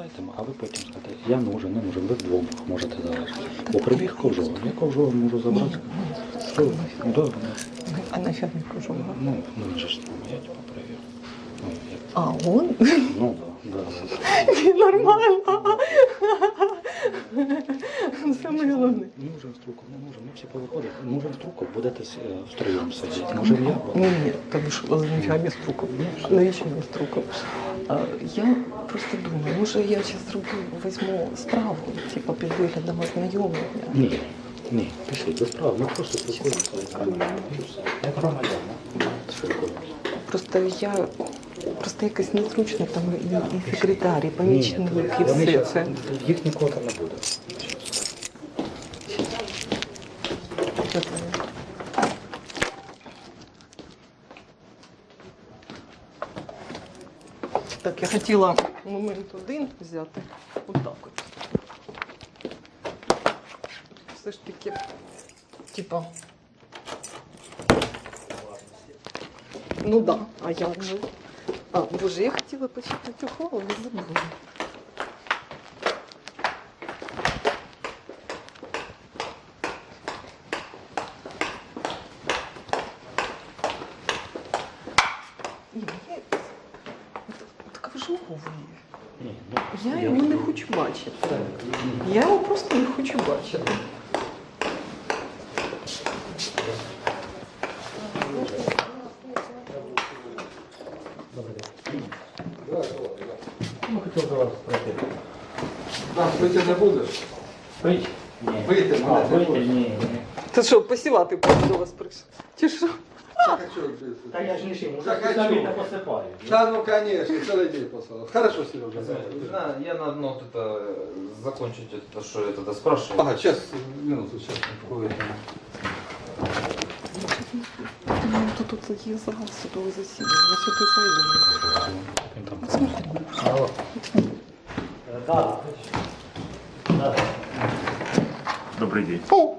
Залишайте, а ви потім скажете, я нужен, не нужен, ви вдвох можете залишити. Бо прибіг ковжова, я ковжова можу забрати. Що? ви? Ну, добре. А нафиг мне кружок? Ну, ну він же ж там, я типа перевір. Ну, як, А, он? ну да, да. Нормально. Саме головне. Нужен струков, не нужен, ми всі повиходимо. Нужен струков, будете с- е, втроєм сидіти. Нужен я, бо... Ну нет, там что, мне струков? Навіщо мені струков? А, я просто думаю, може я зараз зроблю, візьму справу, типу під виглядом ознайомлення. Ні, ні, пишіть, до справи, ми просто спілкуємося. І. Як громадяни. Просто я просто якось незручно там і, і секретарі, і помічники, і все це. Їх нікого там не буде. Що це? Так, я хотіла момент один взяти. Отак от. Все ж таки, типа. Ну да, а як же? А, боже, я хотіла почитати ухвалу, не забула. Ні, я... Так. Ні, ну, Я його не хочу бачити. Я його просто не хочу бачити. Ну, хотів до вас пройти. А, вийти не будеш? Вийти? Ні. Вийти, А, мене не будеш. Ти що, посівати до вас прийшов? Чи що? Захочу вийти. Та я ж не шим, уже Захочу. самі та посипаю. Да, ну конечно, целый день послал. Хорошо, Сережа. Да, я на одно вот это э, закончить это, что я тогда спрашивал. Ага, сейчас, минуту, сейчас. Ну, Тут тут є зал судове засідання. Ми сюди зайдемо. Він там. Посмотримо. Алло. Да. Да. Добрий день. О,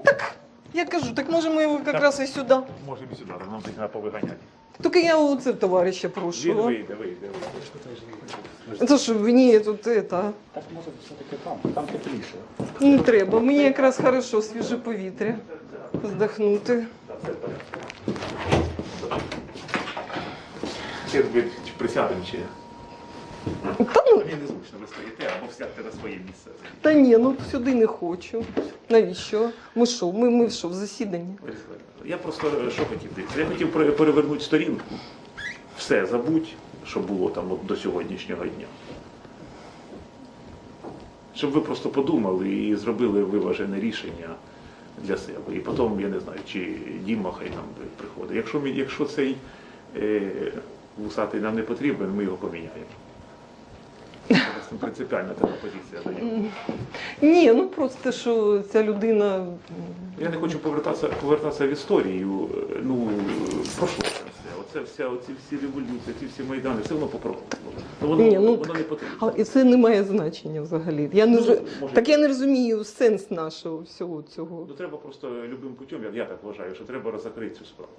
так. Я Кажу, так може ми його якраз і сюди. Можемо і сюди, нам треба повиганяти. Тільки я у це товариша Він прошу. вийде, вийде. вийде. Це ж мені тут это, Так може все-таки там, там тепліше. не треба. Мені якраз хорошо свіже повітря. Чи присядемо, чи Та ну, мені незручно, ви стоїте або сядьте на своє місце. та ні, ну сюди не хочу. Навіщо? Ми що? Ми, ми що, в засіданні? Я просто е, що хотів дивитися? Я хотів перевернути сторінку. Все, забудь, що було там от до сьогоднішнього дня. Щоб ви просто подумали і зробили виважене рішення для себе. І потім, я не знаю, чи Діма хай нам приходить. Якщо, якщо цей е, вусатий нам не потрібен, ми його поміняємо. Принципіальна така позиція до нього. Ні, ну просто що ця людина. Я не хочу повертатися, повертатися в історію. е, Ну, пройшло це все. Оце вся, оці всі революції, ці всі майдани, все воно попробувало. Ну, воно, Ні, ну, воно не потрібно. Але і це не має значення взагалі. Я не Ну, ж- може- Так я не розумію сенс нашого всього цього. Ну, треба просто любим путем, я, я так вважаю, що треба розкрити цю справу.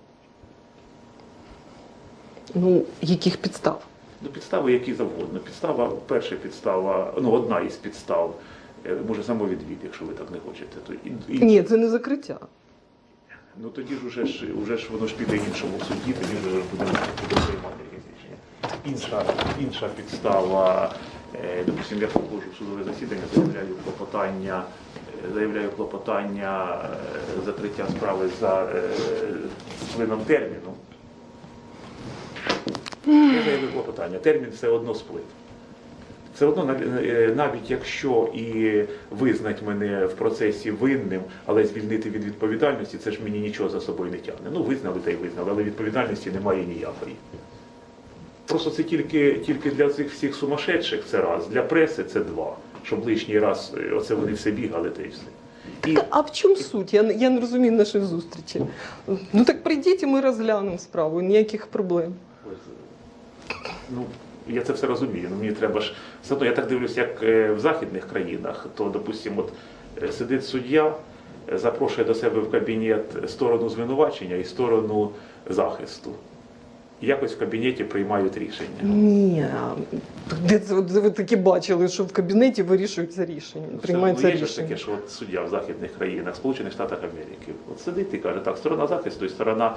Ну, яких підстав? Ну, підстави які завгодно. Підстава, перша підстава, ну, одна із підстав, е, може самовідвід, якщо ви так не хочете. То і, і- Ні, це не закриття. Ну тоді ж уже ж, уже ж воно ж піде іншому суді, тоді вже будемо будемо приймати якесь рішення. Інша, інша підстава, е, допустимо, я проходжу в судове засідання, заявляю клопотання, е, заявляю клопотання е, закриття справи за е, сплином терміну. Я заявив клопотання, термін все одно сплив. Все одно е, навіть якщо і визнать мене в процесі винним, але звільнити від відповідальності, це ж мені нічого за собою не тягне. Ну, визнали та й визнали, але відповідальності немає ніякої. Просто це тільки, тільки для цих всіх сумасшедших це раз, для преси це два. Щоб лишній раз е, оце вони все бігали та й все. І А в чому суть? Я, я не розумію нашої зустрічі. Ну так прийдіть і ми розглянемо справу, ніяких проблем. Ну, я це все розумію. Ну, мені треба ж все одно, я так дивлюся, як е, в західних країнах, то, допустимо, от е, сидить суддя, е, запрошує до себе в кабінет сторону звинувачення і сторону захисту. Якось в кабінеті приймають рішення. Ні, де це ви такі бачили, що в кабінеті вирішуються рішення, Ну, приймаються ну, є ж рішення. таке, що от суддя в західних країнах, Сполучених Штатах Америки, от сидить і каже, так, сторона захисту і сторона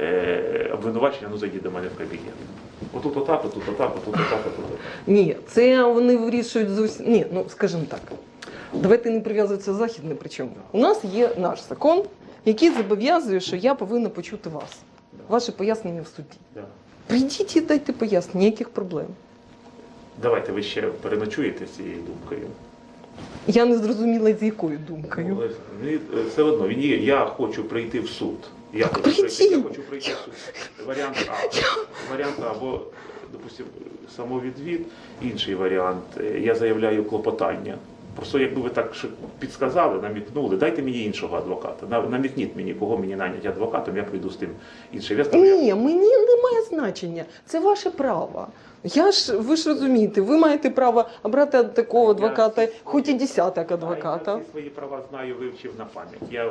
е, обвинувачення, ну зайди до мене в кабінет. Отут отак, отут отак, отут отак, отут отак. Ні, це вони вирішують зовсім. Ні, ну скажімо так. Давайте не прив'язуватися західне. Причому у нас є наш закон, який зобов'язує, що я повинна почути вас, ваше пояснення в суді. Да. Прийдіть і дайте пояснення, ніяких проблем. Давайте ви ще переночуєте з цією думкою. Я не зрозуміла, з якою думкою. Але мені, е, все одно, він є, я хочу прийти в суд. Я Так хочу прийти, я хочу прийти в суд. Варіант А. Варіант А, або, допустимо, самовідвід, інший варіант. е, Я заявляю клопотання. Просто якби ви так підсказали, намікнули, дайте мені іншого адвоката. На- Намікніть мені, кого мені наняти адвокатом, я прийду з тим іншим. Я скажу, я- Ні, мені немає значення. Це ваше право. Я ж ви ж розумієте, ви маєте право обрати такого адвоката, хоч і десяток Я адвоката. всі свої права знаю, вивчив на пам'ять. Я е,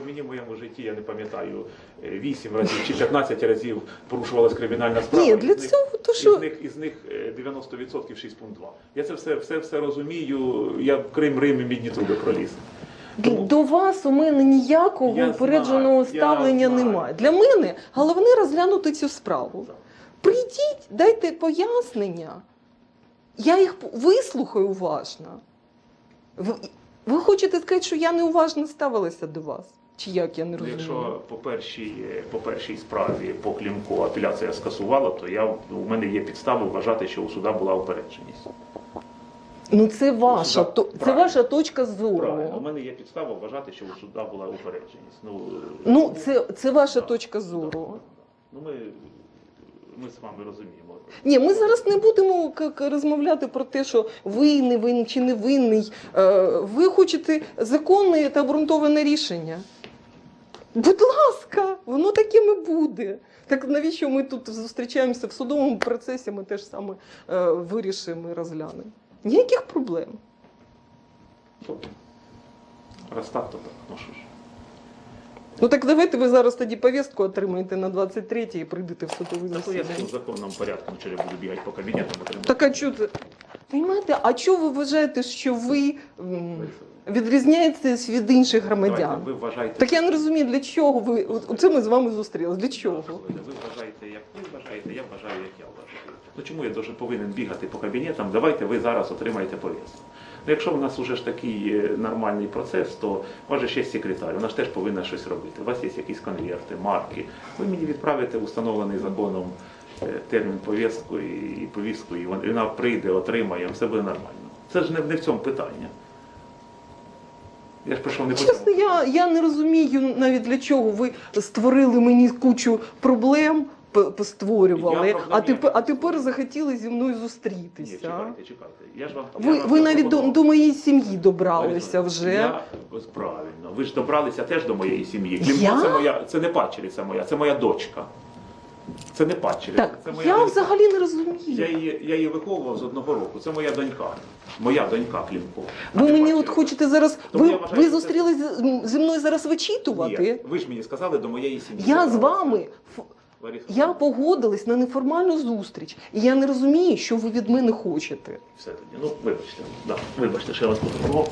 по мені, в моєму житті я не пам'ятаю е, 8 разів чи 15 разів порушувалась кримінальна справа. Ні, із для них- цього то Із них, із них е, 90% 6.2. Я це все, все, все розумію. Я в Крим, Рим і мідні труби проліз. Тому- до вас у мене ніякого Я упередженого знаю, ставлення знаю. немає. Для мене головне розглянути цю справу. Прийдіть, дайте пояснення. Я їх вислухаю уважно. Ви, ви хочете сказати, що я неуважно ставилася до вас? Чи як я не Ну, розумію? Якщо по першій, по першій справі по Клімку апеляція скасувала, то я, у мене є підстави вважати, що у суда була упередженість. Ну це ваша, то, це правильно. ваша точка зору. Правильно, у мене є підстава вважати, що у суда була упередженість. Ну, Ну, це, це ваша так, точка зору. так. Ну, ми, ми з вами розуміємо. Ні, ми зараз не будемо розмовляти про те, що ви не винний чи не винний. Е, Ви хочете законне та обґрунтоване рішення. Будь ласка, воно таким і буде. Так навіщо ми тут зустрічаємося в судовому процесі, ми теж саме е, вирішимо і розглянемо. Ніяких проблем. Раз так, то. Ну. Ну так давайте ви зараз тоді повістку отримаєте на 23 й і прийдете в судовий Так, ну, я засідання. законному порядку вчора буду бігати по кабінетам. Так а чого це? Понимаєте, а чого ви вважаєте, що ви м, відрізняєтесь від інших Давайте, громадян? ви вважаєте, Так я не розумію, для чого ви. от- Оце ми з вами зустрілися. Для чого? Ви вважаєте, як ви вважаєте, я вважаю, як я вважаю. Ну чому я дуже повинен бігати по кабінетам? Давайте ви зараз отримаєте повістку. Ну, якщо в нас вже ж такий е, нормальний процес, то у вас же ще є секретар, вона ж теж повинна щось робити. У вас є якісь конверти, марки. Ви мені відправите установлений законом термін повістку і, повістку, і вон- вона прийде, отримає, все буде нормально. Це ж не, не в цьому питання. Я ж прийшов не по Чесно, цьому. я, я не розумію навіть для чого ви створили мені кучу проблем. п- Постворювали, проблем а тепер, а ніяких тепер захотіли зі мною Ні, зустрітися. чекайте, чекайте. Я ж вам, я Ви, вам ви навіть до, запропонував. до моєї сім'ї добралися вже. Я, ось правильно. Ви ж добралися теж до моєї сім'ї. Клімко, Я? це моя, це не пачері, це моя, це моя дочка. Це не пачері. Так, це моя я донька. взагалі не розумію. Я її, я її виховував з одного року. Це моя донька. Моя донька Клімко. Ви мені пачері. от хочете зараз. Тому Ви, я вважаю, ви що це- зустрілись з- зі мною зараз вичитувати? Ні, ви ж мені сказали до моєї сім'ї. Я з вами. ф- Лариса, Я погодилась на неформальну зустріч, і я не розумію, що ви від мене хочете. Все тоді. Ну, вибачте. Да, вибачте, що я вас потурбував.